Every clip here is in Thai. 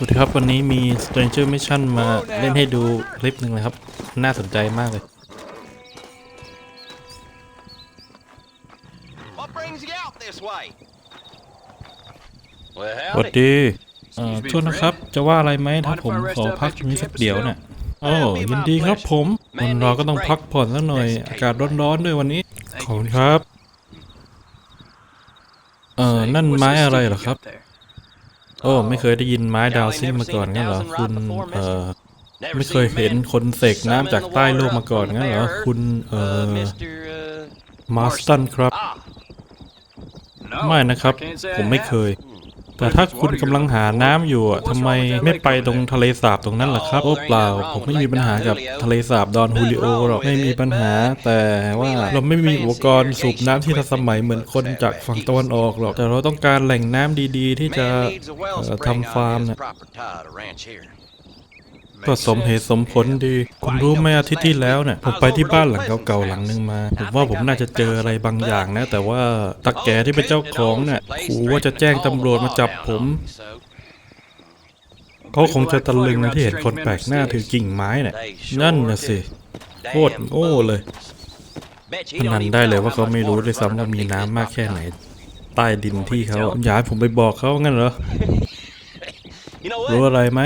วัสดีครับวันนี้มี Stranger Mission มาเล่นให้ดูคลิปหนึ่งนะครับ น่าสนใจมากเลย What brings you out this way? สวัสดีเอ่อโทษนะครับ จะว่าอะไรไหมถ้าผมขอพักตรงนี้สักเดี๋ยวเนี่ยโอ้ยินดีครับผมคนเราก็ต้องพักผ่อนสักหน่อย อากาศร้อนๆด้วยวันนี้ ขอบคุณครับ เอ่อนั่นไม้อะไรเหรอครับ โอ้ไม่เคยได้ยินไม้ดาวซิ่งมาก่อนงั้นเหรอคุณเอ่อไม่เคยเห็นคนเสกน้ำจากใต้โลกมาก่อนงั้นเหรอคุณเอ่อมาสตันครับ ไม่นะครับ ผมไม่เคย แต่ถ้าคุณกำลังหาน้ำอยู่อะทำไมไม่ไปตรงทะเลสาบตรงนั้นล่ะครับโอ้เปล่า ผมไม่มีปัญหากับทะเลสาบดอนฮูลิโอหรอกไม่มีปัญหา แต่ว่าเราไม่มีอุปกรณ์สูบน้ำที่ทันสมัยเหมือนคนจากฝั่งตะวันออกหรอก แต่เราต้องการแหล่งน้ำดีๆ ที่จะเอ่อทำฟาร์มเนี่ย ก็สมเหตุสมผลดี คุณรู้ไหมอาทิตย์ที่แล้วเนี่ยผมไปที่บ้านหลังเก่าๆหลังหนึ่งมาผมว่าผมน่าจะเจออะไรบางอย่างนะ แต่ว่าตาแก่ที่เป็นเจ้าของเนี่ยขู่ว่าจะแจ้งตำรวจมาจับผมเขาคงจะตะลึงนะที่เห็นคนแปลกหน้าถือกิ่งไม้เนี่ยนั่นนะสิโคตรโง่เลยพนันได้เลยว่าเขาไม่รู้ด้วยซ้ำว่ามีน้ำมากแค่ไหน ใต้ดินที่เขาอยากให้ผมไปบอกเขางั้นเหรอรู้อะไรไหม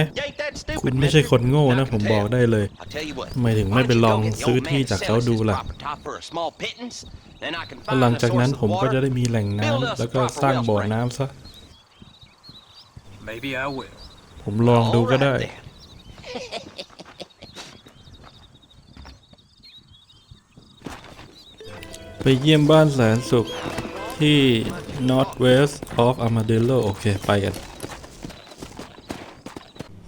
คุณไม่ใช่คนโง่นะผมบอกได้เลยทำไมถึงไม่ไปลองซื้อที่จากเขาดูล่ะแล้วหลังจากนั้นผมก็จะได้มีแหล่งน้ำแล้วก็สร้างบ่อน้ำซะ Maybe I will. ผมลองดูก็ได้ ไปเยี่ยมบ้านแสนสุขที่ Northwest of Armadillo โอเค ไปกัน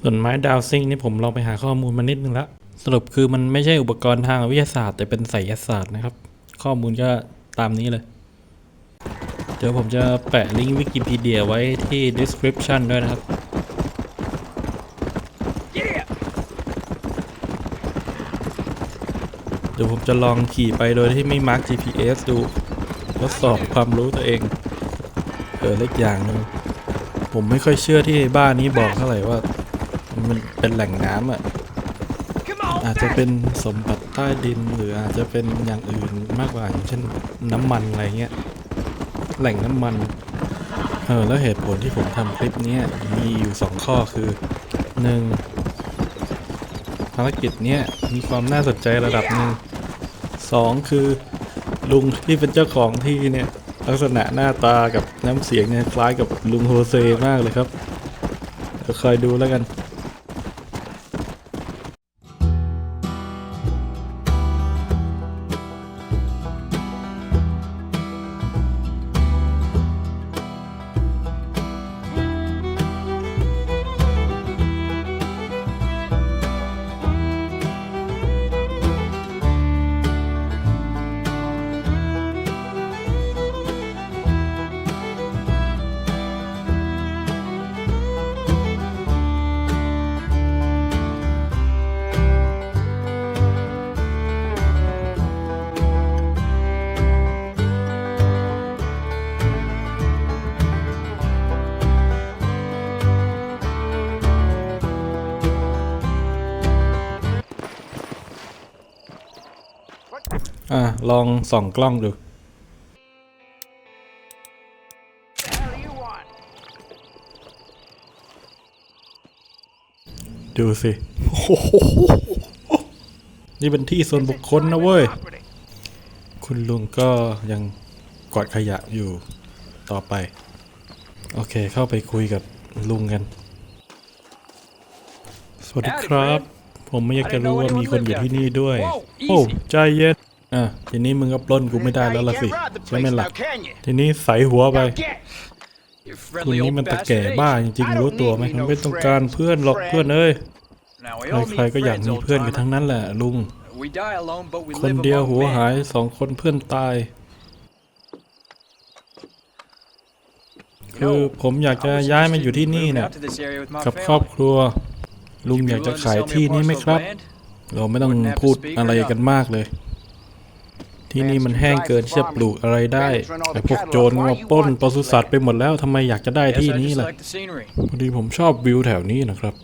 ส่วนไม้ดาวซิงนี่ผมลองไปหาข้อมูลมานิดนึงแล้วสรุปคือมันไม่ใช่อุปกรณ์ทางวิทยาศาสตร์ แต่เป็นไสยศาสตร์นะครับ ข้อมูลก็ตามนี้เลย เดี๋ยวผมจะแปะลิงก์วิกิพีเดียไว้ที่ description ด้วยนะครับเดี๋ยวผมจะลองขี่ไปโดยที่ไม่มาร์ก GPS ดูทดสอบความรู้ตัวเองเออเล็กอย่างหนึงผมไม่ค่อยเชื่อที่บ้านนี้บอกเท่าไหร่ว่า มันเป็นแหล่งน้ำอะ อาจจะเป็นสมบัติใต้ดินหรืออาจจะเป็นอย่างอื่นมากกว่าอย่างเช่นน้ำมันอะไรเงี้ย แหล่งน้ำมัน เออแล้วเหตุผลที่ผมทำคลิปนี้มีอยู่สองข้อคือหนึ่งภารกิจเนี้ยมีความน่าสนใจระดับหนึ่งสองคือลุงที่เป็นเจ้าของที่เนี่ยลักษณะหน้าตากับน้ำเสียงเนี่ยคล้ายกับลุงโฮเซมากเลยครับเดี๋ยวคอยดูแล้วกัน อะ ลองส่องกล้องดู ดูสิโอ้โหนี่เป็นที่ส่วนบุคคลนะเว้ย คุณลุงก็ยังกวาดขยะอยู่ต่อไป โอเคเข้าไปคุยกับลุงกัน สวัสดีครับ ผมไม่อยากจะรู้ว่ามีคนอยู่ที่นี่ด้วย โอ้ ใจเย็น อะทีนี้มึงก็ปล้นกูไม่ได้แล้วล่ะสิใช่ไหมล่ะทีนี้ใส่หัวไป Your คุณ friendly นี่ old มันตะแก่ bastard บ้า ain't จริงๆรู้ตัวไหมมันไม่ต้องการเพื่อนหรอกเพื่อนเอ้ย Now we all ใคร need ๆก็อยาก friends, มี old เพื่อนกัน timer. ทั้งนั้นแหละลุง We die alone, but we คน live เดียว among หัว men. หายสองคนเพื่อนตาย คือผมอยากจะ I was ย้ายมา interested อยู่ที่ in นี่ moving เนี่ย out to this area with my กับครอบ family. ครัว ลุง Would อยา you ก be จะ willing to ขาย sell me a ที่นี้ไหม parcel of ครับ land? เราไม่ต้อง Wouldn't have to พูด speak อะไร or กันมากเลย ทีที่นี่มันแห้งเกินที่จะปลูกอะไรได้แต่พวกโจรก็มาปล้นปศุสัตว์ไปหมดแล้วทำไมอยากจะได้ Guess ที่ I นี้ just ล่ะ like the scenery. พอดีผมชอบวิวแถวนี้นะครับ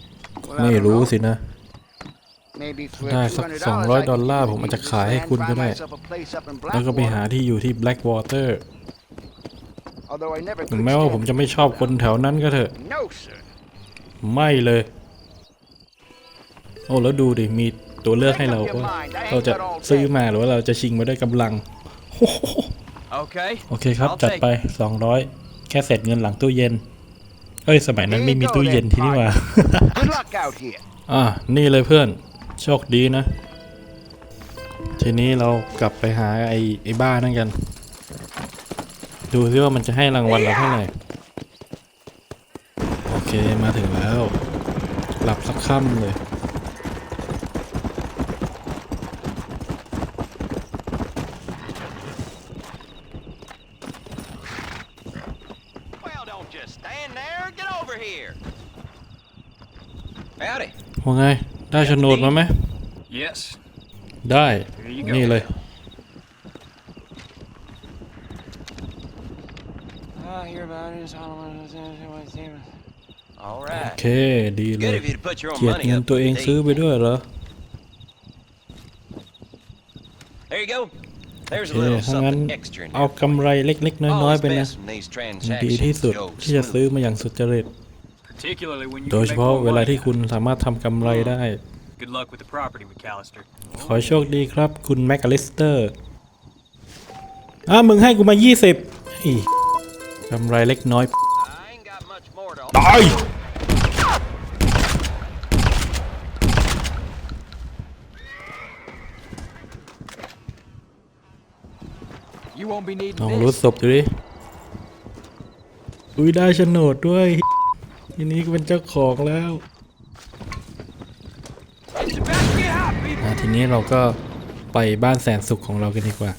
ไม่รู้สินะได้สัก200ดอลลาร์ผมอาจจะขายให้คุณก็ได้ แล้วก็ไปหาที่อยู่ที่ Blackwater ถึงแม้ว่าผมจะไม่ชอบคนแถวนั้นก็เถอะ ไม่เลย โอ้แล้วดูดิมีตัวเลือกให้เราว่าเราจะซื้อมาหรือว่าเราจะชิงมาด้วยกำลัง Okay. โอเคครับ I'll จัด take ไป 200 แค่เสร็จเงินหลังตู้เย็น เอ้ยสมัยนั้นไม่มีตู้เย็นที่นี่หว่า Good luck out here. อะนี่เลยเพื่อน โชคดีนะ ทีนี้เรากลับไปหาไอ้ไอ้บ้านั่นกัน ดูซิว่ามันจะให้รางวัลเราเท่าไหร่โอเคมาถึงแล้ว หลับสักค่ำเลย Howdy. ว่าไง ได้โฉนดมาไหม Yes. ได้ Here you go. นี่เลย Ah, hear about it. It's all All โอ right. เค ดีเล Good ย of you to put your own เกียรติ money เงิน up ตัว for เอง the ซื้อ deed. ไปด้วยเหรอ There you go. There's a โอเค little ถ้างั้น something extra in เอา there. กำไรเล็กๆ น้อยๆ Always ไปนะ best when these ดีที่ transactions สุด go ที่จะซื้อ smooth. มาอย่างสุจริต Particularly when you โดย can เฉ make พาะ more เวลา money. ที่คุณสามารถทำกำไรได้ Good luck with the property, McAllister. ขอให้โชคดีครับคุณแมคอลิสเตอร์อ้ามึงให้กูมา 20อีกำไรเล็กน้อย I ain't got much more to ตาย You won't be needing ลอง this. รู้ศพดูดิ อุ้ยได้โฉนดด้วย ทีนี้ก็เป็นเจ้าของแล้วทีนี้เราก็ไปบ้านแสนสุขของเรากันดีกว่า